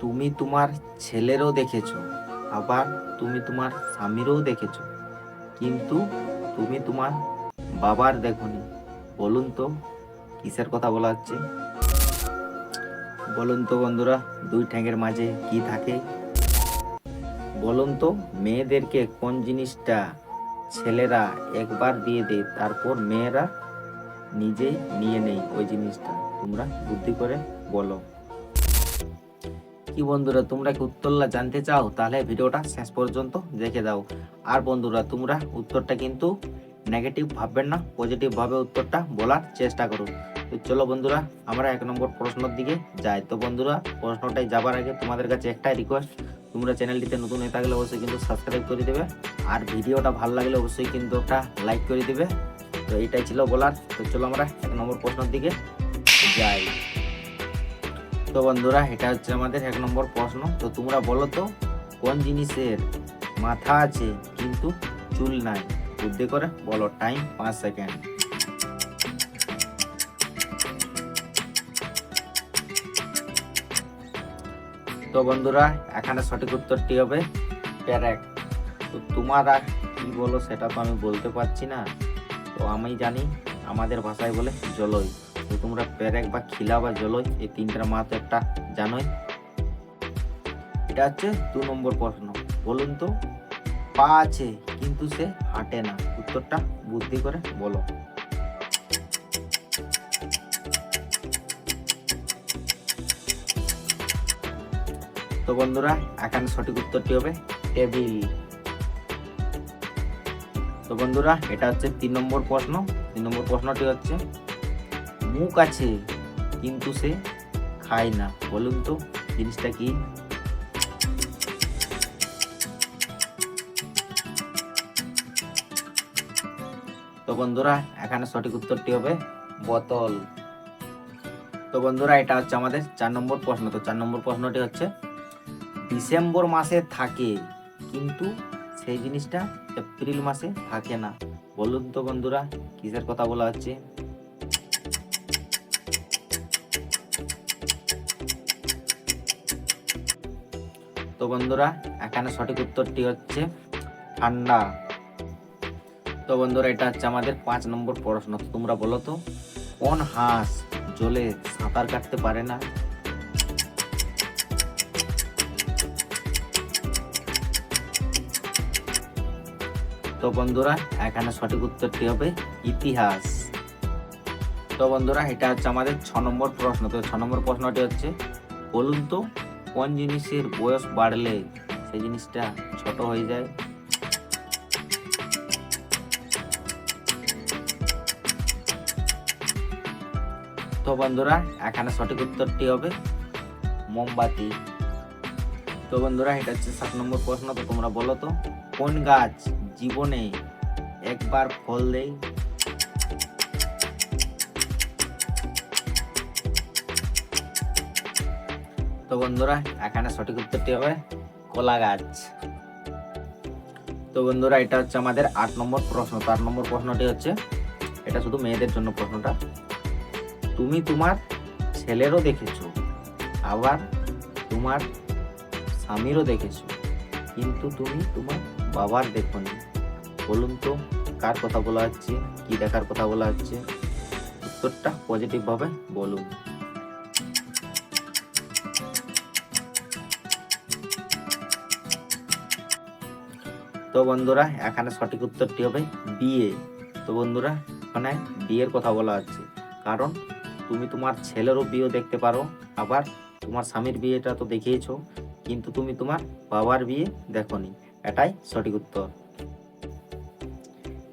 তুমি তোমার ছেলেরও দেখেছ, আবার তুমি তোমার স্বামীরও দেখেছ। কিন্তু তুমি তোমার বাবার দেখোনি। বলুন তো, কিসের কথা বলা হচ্ছে? বলুন তো বন্ধুরা, দুই ঠ্যাঙের মাঝে কি থাকে? বলুন তো, মেয়েদেরকে কোন জিনিসটা ছেলেরা একবার দিয়ে দেয়, তারপর মেয়েরা নিজেই নিয়ে নেই ওই জিনিসটা? তোমরা বুদ্ধি করে বলো। কি বন্ধুরা, তোমরা কি উত্তরটা জানতে চাও? তাহলে ভিডিওটা শেষ পর্যন্ত দেখে দাও। আর বন্ধুরা, তোমরা উত্তরটা কিন্তু নেগেটিভ ভাববেন না পজিটিভ ভাবে উত্তরটা বলার চেষ্টা করুন। তো চলো বন্ধুরা, আমরা এক নম্বর প্রশ্নের দিকে যাই। তো বন্ধুরা প্রশ্নটাই যাবার আগে তোমাদের কাছে একটাই রিকোয়েস্ট তোমরা চ্যানেলটিতে নতুন হয়ে থাকলে অবশ্যই কিন্তু সাবস্ক্রাইব করে দেবে। আর ভিডিওটা ভালো লাগলে অবশ্যই কিন্তু একটা লাইক করে দেবে। তো এইটাই ছিল বলার। তো চলো আমরা এক নম্বর প্রশ্নের দিকে যাই। তো বন্ধুরা, এটা হচ্ছে আমাদের এক নম্বর প্রশ্ন। তো তোমরা বলো তো, কোন জিনিসের মাথা আছে কিন্তু চুল নাই? বুদ্ধি করে বলো টাইম পাঁচ সেকেন্ড তো বন্ধুরা, এখানে সঠিক উত্তরটি হবে প্যারেক তো তোমারা কি বলো, সেটা তো আমি বলতে পারছি না। তো আমি জানি, আমাদের ভাষায় বলে জলই। তো তোমরা প্যারেক বা খিলা বা জলই এই তিনটার মাত্র একটা জানোই। এটা হচ্ছে দু নম্বর প্রশ্ন। বলুন তো, পা আছে, কিন্তু সে হাঁটে না। উত্তরটা বুদ্ধি করে বলো। তো বন্ধুরা, এখানে সঠিক উত্তরটি হবে টেবিল। তো বন্ধুরা, এটা হচ্ছে তিন নম্বর প্রশ্ন। তিন নম্বর প্রশ্নটি হচ্ছে মুখ আছে, কিন্তু সে খায় না। বলুন তো, জিনিসটা কি? তো বন্ধুরা, এখানে সঠিক উত্তরটি হবে বোতল। তো বন্ধুরা, এটা হচ্ছে আমাদের চার নম্বর প্রশ্ন। তো চার নম্বর প্রশ্নটি হচ্ছে, ডিসেম্বর মাসে থাকে, কিন্তু সেই জিনিসটা এপ্রিল মাসে থাকে না। বলুন তো বন্ধুরা, কিসের কথা বলা হচ্ছে? তো বন্ধুরা, এখানে সঠিক উত্তরটি হচ্ছে ঠান্ডা। তো বন্ধুরা, এটা হচ্ছে আমাদের পাঁচ নম্বর প্রশ্ন। তোমরা বলো তো, কোন হাঁস জলে সাঁতার কাটতে পারে না? তো বন্ধুরা, এখানে সঠিক উত্তরটি হবে ইতিহাস। তো বন্ধুরা, এটা হচ্ছে আমাদের ছ নম্বর প্রশ্ন। তো ছ নম্বর প্রশ্নটি হচ্ছে, বলুন তো কোন জিনিসের বয়স বাড়লে সেই জিনিসটা ছোট হয়ে যায়? তো বন্ধুরা, এখানে সঠিক উত্তরটি হবে মোমবাতি। তো বন্ধুরা, এটা হচ্ছে সাত নম্বর প্রশ্ন, তো তোমরা বলো তো, কোন গাছ জীবনে একবার ফল দেয়? বন্ধুরা, এখানে সঠিক উত্তরটি হবে কলা গাছ। তো বন্ধুরা, এটা হচ্ছে আমাদের আট নম্বর প্রশ্ন। তো আট নম্বর প্রশ্নটি হচ্ছে, এটা শুধু মেয়েদের জন্য প্রশ্নটা। তুমি তোমার ছেলেরও দেখেছ, আবার তোমার স্বামীরও দেখেছ, কিন্তু তুমি তোমার বাবার দেখোনি। বলুন তো, কার কথা বলা হচ্ছে, কি দেখার কথা বলা হচ্ছে? উত্তরটা পজিটিভভাবে বলুন। তো বন্ধুরা, এখানে সঠিক উত্তরটি হবে বিয়ে তো বন্ধুরা, এখানে বিয়ের কথা বলা হচ্ছে। কারণ তুমি তোমার ছেলেরও বিয়ে দেখতে পারো, আবার তোমার স্বামীর বিয়েটা তো দেখিয়েছো, কিন্তু তুমি তোমার বাবার বিয়ে দেখোনি। এটাই সঠিক উত্তর।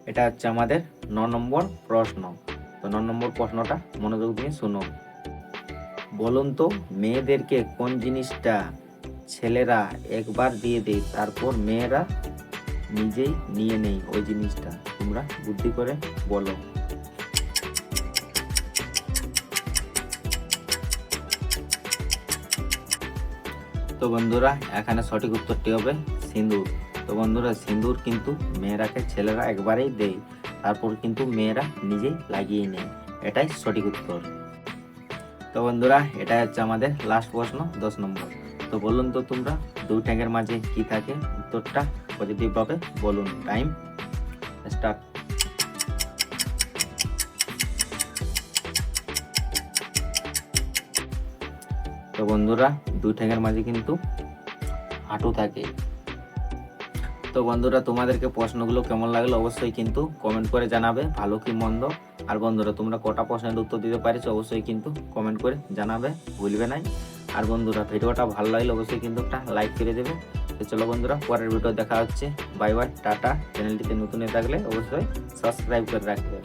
এটা হচ্ছে আমাদের ন নম্বর প্রশ্ন। তো ন নম্বর প্রশ্নটা মনোযোগ দিয়ে শুনো। বলুন তো, মেয়েদেরকে কোন জিনিসটা ছেলেরা একবার দিয়ে দেয়, তারপর মেয়েরা নিজেই নিয়ে নেই ওই জিনিসটা। তোমরা বুদ্ধি করে বলো। তো বন্ধুরা, এখানে সঠিক উত্তরটি হবে সিঁদুর তো বন্ধুরা সিঁদুর কিন্তু মেয়েরাকে ছেলেরা একবারেই দেয়, তারপর কিন্তু মেয়েরা নিজেই লাগিয়ে নেয়। এটাই সঠিক উত্তর। তো বন্ধুরা, এটাই হচ্ছে আমাদের লাস্ট প্রশ্ন, দশ নম্বর। তো বলুন তো তোমরা, দুই ঠ্যাঙের মাঝে কি থাকে? উত্তরটা পজিটিভ ভাবে বলুন টাইম স্টার্ট তো বন্ধুরা দুই ঠ্যাঙের মাঝে কিন্তু হাঁটু থাকে। তো বন্ধুরা, তোমাদেরকে প্রশ্নগুলো কেমন লাগল অবশ্যই কিন্তু কমেন্ট করে জানাবে, ভালো কি মন্দ। আর বন্ধুরা, তোমরা কটা প্রশ্নের উত্তর দিতে পারিস অবশ্যই কিন্তু কমেন্ট করে জানাবে, ভুলবে নাই। আর বন্ধুরা, ভিডিওটা ভালো লাগলে অবশ্যই কিন্তু একটা লাইক করে দেবে। তো চলো বন্ধুরা, পরের ভিডিও দেখা হচ্ছে। Bye bye tata. চ্যানেলটিতে নতুন হয়ে থাকলে অবশ্যই সাবস্ক্রাইব করে রাখবে।